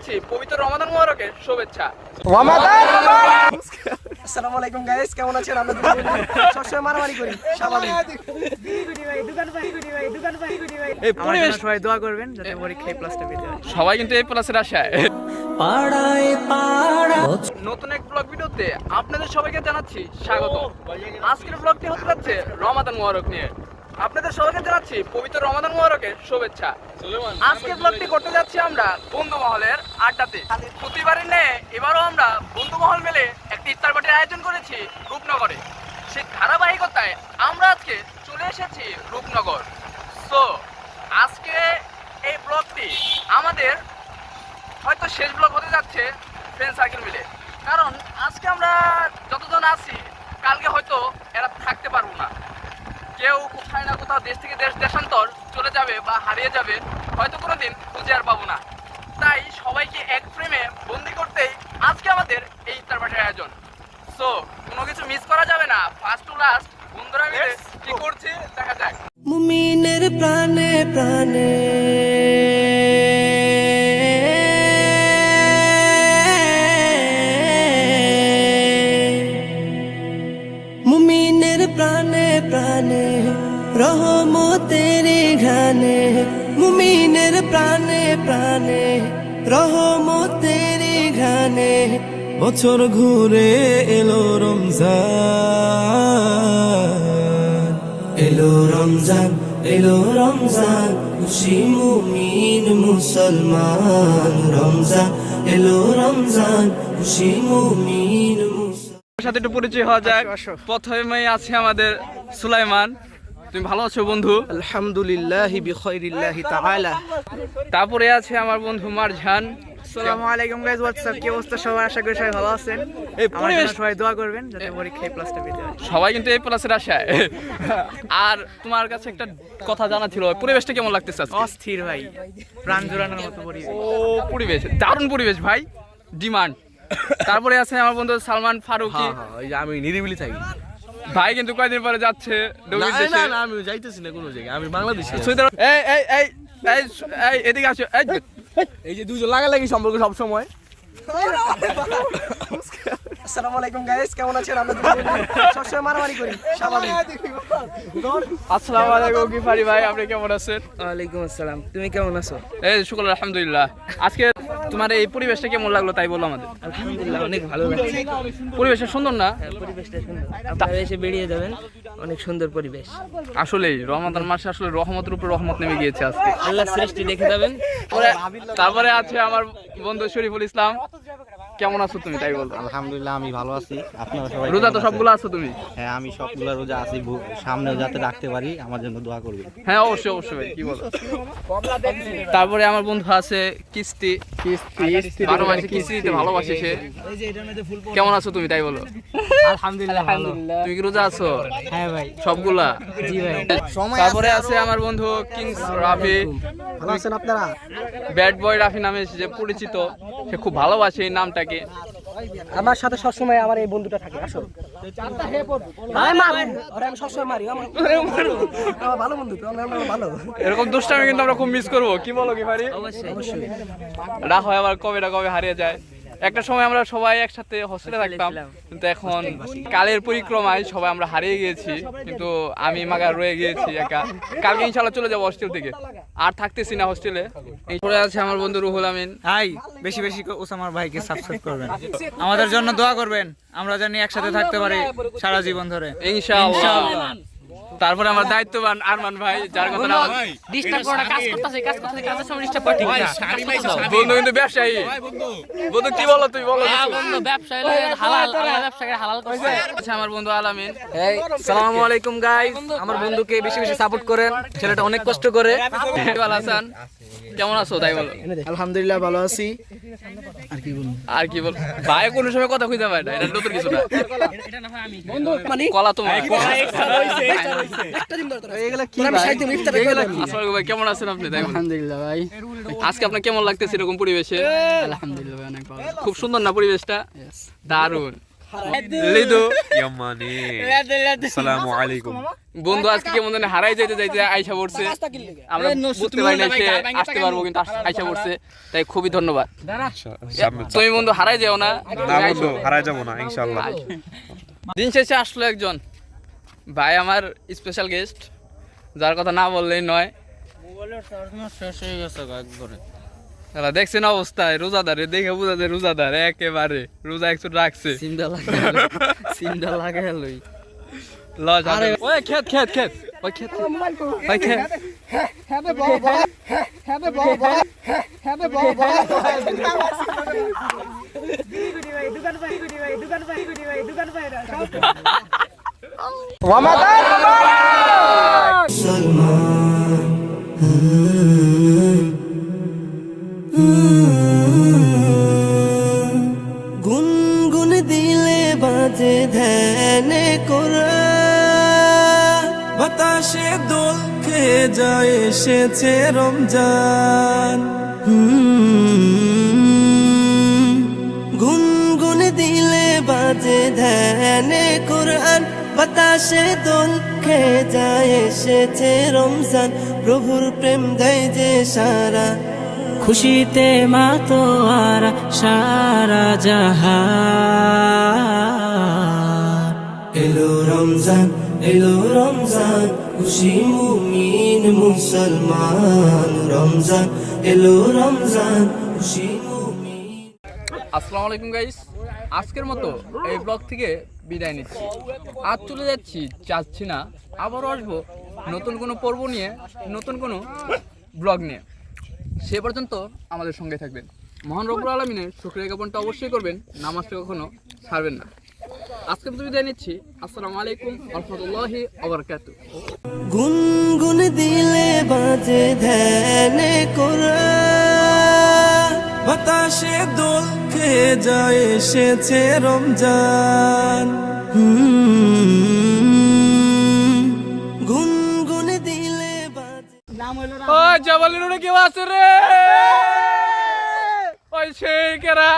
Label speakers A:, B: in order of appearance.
A: জানাচ্ছি পবিত্র রমাদান মোবারকের শুভেচ্ছা।
B: আসসালামু আলাইকুম গাইস কেমন আছেন? আমরা দুজন সবসময় মারামারি করি স্বাভাবিক।
A: এই পরিবেশ
C: সবাই দোয়া করবেন যাতে পরীক্ষায় প্লাসটা পেতে
A: সবাই কিন্তু এই প্লাসের আশায়। নতুন এক ব্লগ ভিডিওতে আপনাদের সবাইকে জানাচ্ছি স্বাগত আজকের ব্লগটি হতে যাচ্ছে রমাদান মোবারক নিয়ে। আপনাদের সবাইকে জানাচ্ছি পবিত্র রমাদান মোবারকের শুভেচ্ছা। আজকে ব্লগটি করতে যাচ্ছি আমরা বন্ধু মহলের আড্ডাতে। প্রতিবারের ন্যায় এবারও আমরা বন্ধু মহল মিলে একটি ইফতার পার্টির আয়োজন করেছি রূপনগরে। সেই ধারাবাহিকতায় আমরা আজকে চলে এসেছি রূপনগর। সো আজকে এই ব্লগটি আমাদের হয়তো শেষ ব্লগ হতে যাচ্ছে ফ্রেন্ড সার্কেল মিলে। কারণ আজকে আমরা যতজন আছি কালকে হয়তো এরা থাকতে পারব না। কেউ কোথাও দেশ থেকে দেশ দেশান্তর চলে যাবে বা হারিয়ে যাবে হয়তো কোনো দিন খুঁজে আর পাবো না। তাই সবাইকে এক ফ্রেমে বন্দি করতেই আজকে আমাদের এই ইফতার পার্টির আয়োজন। সো কোনো কিছু মিস করা যাবে না। ফার্স্ট টু লাস্ট বন্ধুরা মিলে কি করছি দেখা যাক।
B: মুমিনের প্রাণে প্রাণে। রহমতের ঘানে মুমিনের প্রাণে প্রাণে রহমতের ঘানে বছর ঘুরে এলো রমজান এলো রমজান এলো রমজান খুশি মুমিন মুসলমান রমজান এলো রমজান খুশি মুমিন
A: সাথে একটু পরিচয় হওয়া যাক।
C: আসো।
A: আছে আমাদের সুলাইমান। তুমি ভালো আছো বন্ধু?
B: আলহামদুলিল্লাহ বিখৈরিল্লাহি তাআলা।
A: তারপরে আছে আমার বন্ধু মারঝান।
C: আসসালামু আলাইকুম হোয়াটসঅ্যাপ কি অবস্থা? সবাই আশা করি সবাই ভালো আছেন।
A: এই পরিবেশ
C: সবাই দোয়া করবেন যাতে পরীক্ষায় প্লাসটা পেতে হয়
A: সবাই কিন্তু এই প্লাসের আশায়। আর তোমার কাছে একটা কথা জানা ছিল পরিবেশটা কেমন লাগতেছে আজকে?
C: অস্থির ভাই প্রাণ জোড়ানোর মতো পরিবেশ।
A: ও পরিবেশ দারুণ পরিবেশ ভাই। ডিমান্ড। তারপরে আছে আমার বন্ধু সালমান ফারুকি।
D: আমি নিরিবিলি থাকি।
A: ভাই কিন্তু কয়দিন পরে যাচ্ছে?
D: না আমি যাইতেছি না কোনো জায়গায় আমি বাংলাদেশে
A: এই এই এই এই এই এদিকে আসো এই
D: এই যে দুজন লাগালাগি সম্পর্ক সব সময়।
B: আসসালামু আলাইকুম গাইস কেমন আছেন? আমরা সবসময় মারামারি করি স্বাভাবিক।
A: আসসালামু আলাইকুম গিফারি ভাই আপনি কেমন আছেন?
C: ওয়ালাইকুম আসসালাম তুমি কেমন আছো?
A: এই শুক্র আলহামদুলিল্লাহ। আজকে তোমার এই পরিবেশটা কেমন লাগল তাই বলো আমাদের?
C: আলহামদুলিল্লাহ অনেক ভালো লাগছে।
A: পরিবেশটা সুন্দর না?
C: পরিবেশটা সুন্দর। আপনারা এসে বেরিয়ে যাবেন অনেক সুন্দর পরিবেশ।
A: আসলেই রহমতার মাসে আসলে রহমতের উপর রহমত নেমে গিয়েছে আজকে।
C: আল্লাহ সৃষ্টি দেখে যাবেন।
A: তারপরে আছে আমার বন্ধু শরীফুল ইসলাম। কেমন আছো তুমি? তাই বলো।
E: আলহামদুলিল্লাহ আমি ভালো আছি। আপনারা সবাই
A: রোজা তো? সবগুলো আছো তুমি।
E: হ্যাঁ আমি সবগুলো রোজা আছি। সামনেও যাতে রাখতে পারি আমার জন্য দোয়া করবেন।
A: হ্যাঁ অবশ্যই অবশ্যই ভাই, কি বলো। তারপরে আমার বন্ধু আছে কিস্তি। কিস্তি বারো মাসে কিস্তি দিতে ভালোবাসে সে। কেমন আছো তুমি তাই বলো।
C: আলহামদুলিল্লাহ ভালো।
A: তুমি কি রোজা আছো?
C: হ্যাঁ ভাই।
A: সবগুলা?
C: জি ভাই।
A: তারপরে আছে আমার বন্ধু কিংস রাফি।
B: ভালো আছেন আপনারা?
A: ব্যাড বয় রাফি নামে যে পরিচিত সে খুব ভালোবাসে এই নামটাকে।
B: আমার সাথে সবসময় আমার এই বন্ধুটা থাকে আসো।
A: এরকম দুষ্টামি কিন্তু আমরা খুব মিস করব। কি বলো কি ভারি?
C: অবশ্যই।
A: রাগ হয় আবার কবে না কবে হারিয়ে যায়। একটা সময় আমরা সবাই একসাথে হোস্টেলে থাকতাম কিন্তু এখন কালের পরিক্রমায় সবাই আমরা হারিয়ে গিয়েছি কিন্তু আমি মাগা রয়ে গিয়েছি একা। কালকে ইনশাল্লাহ চলে যাব হোস্টেল থেকে। আর থাকতেছি না হোস্টেলে পরে আছে আমার বন্ধু রুহুল আমিন।
C: হাই বেশি বেশি ওসামার ভাইকে সাবস্ক্রাইব করবেন। আমাদের জন্য দোয়া করবেন। আমরা জানি একসাথে থাকতে পারি সারা জীবন ধরে।
A: ইনশাআল্লাহ তারপরে আমার দায়িত্ববান আরমান ভাই যার কথা না
F: ডিস্টার্ব করে কাজ করতেছে কাজ করতেছে কাজের সময় ডিস্টার্ব করে ঠিক না
A: বন্ধু কিন্তু ব্যবসায়ী। বন্ধু। কি বলো তুই বলো
F: হ্যাঁ, বন্ধু ব্যবসা হলো হালাল আল্লাহ ব্যবসাকে হালাল করছে।
A: আচ্ছা আমার বন্ধু আলামিন।
C: এই সালামু আলাইকুম গাইস আমার বন্ধুকে বেশি বেশি সাপোর্ট করেন। ছেলেটা অনেক কষ্ট করে।
A: হাসান কেমন আছো? তাই বলো।
B: আলহামদুলিল্লাহ ভালো আছি।
A: আর কি বল ভাই কোনো সময় কথা কইতে পারে না এটা নতুন কিছু না। কলা তোমার।
B: এগুলা কি আমি সাইতে ইফতার এগুলা কি?
A: আসসালামু ভাই কেমন আছেন আপনি? আলহামদুলিল্লাহ ভাই। আজকে আপনার কেমন লাগতেছে এরকম পরিবেশে? আলহামদুলিল্লাহ অনেক ভালো। খুব সুন্দর না পরিবেশটা? দারুণ। লিদু।
G: ইয়ামানি আসসালামু আলাইকুম।
A: বন্ধু আজকে কেমন জানি হারাই যাইতে যাইতে আইসা পড়ছে। আমরা বুঝতে পারি না সে আসতে পারব কিন্তু আইসা পড়ছে। তাই খুবই ধন্যবাদ। তুমি বন্ধু হারাই যাও না।
G: না বন্ধু হারাই যাব না ইনশাআল্লাহ।
A: দিন শেষে আসলো একজন। ভাই আমার স্পেশাল গেস্ট যার কথা না বললেই নয়।
C: শেষ হয়ে গেছে একবারে।
A: তারা দেখছেন অবস্থায় রোজাদারে দেখে বোঝা যায় রোজাদার একেবারে রোজা একটু রাখছে
C: সিমটা লাগে সিমটা লাগে লই
A: লজ ওই খেত খেত খেত ওই খেত ওই খেত
H: বাতাসে দোল খেয়ে যায়, এসেছে রমজান। গুনগুন দিলে বাজে ধ্যানে কোরআন। বাতাসে দোল খেয়ে যায়, এসেছে রমজান। প্রভুর প্রেম দেয় যে সারা।
F: খুশিতে মাতোয়ার সারা জাহান।
H: এলো রমজান, এলো রমজান, খুশি মুমিন মুসলমান। রমজান, এলো রমজান, খুশি
A: আসসালামু আলাইকুম গাইস আজকের মতো এই ব্লগ থেকে বিদায় নিচ্ছি। আজ চলে যাচ্ছি যাচ্ছি না, আবারও আসব নতুন কোনো পর্ব নিয়ে, নতুন কোনো ব্লগ নিয়ে। সে পর্যন্ত আমাদের সঙ্গে থাকবেন। মহান রব্বুল আলমিনের শুক্রিয়া জ্ঞাপনটা অবশ্যই করবেন, নামাজটা কখনো ছাড়বেন না। আজকে তো বিদায় নিচ্ছি। আসসালামু আলাইকুম রহমতুল্লাহি আবরকাত
H: গুনগুন দিলে বাজে ধ্যানে কোরআন বাতাসে দোল খেয়ে যায় এসেছে রমজান। গুনগুন দিলে বাজে
A: ও জবালির ওটা কেউ আছে রে? ওই সেই কেরা?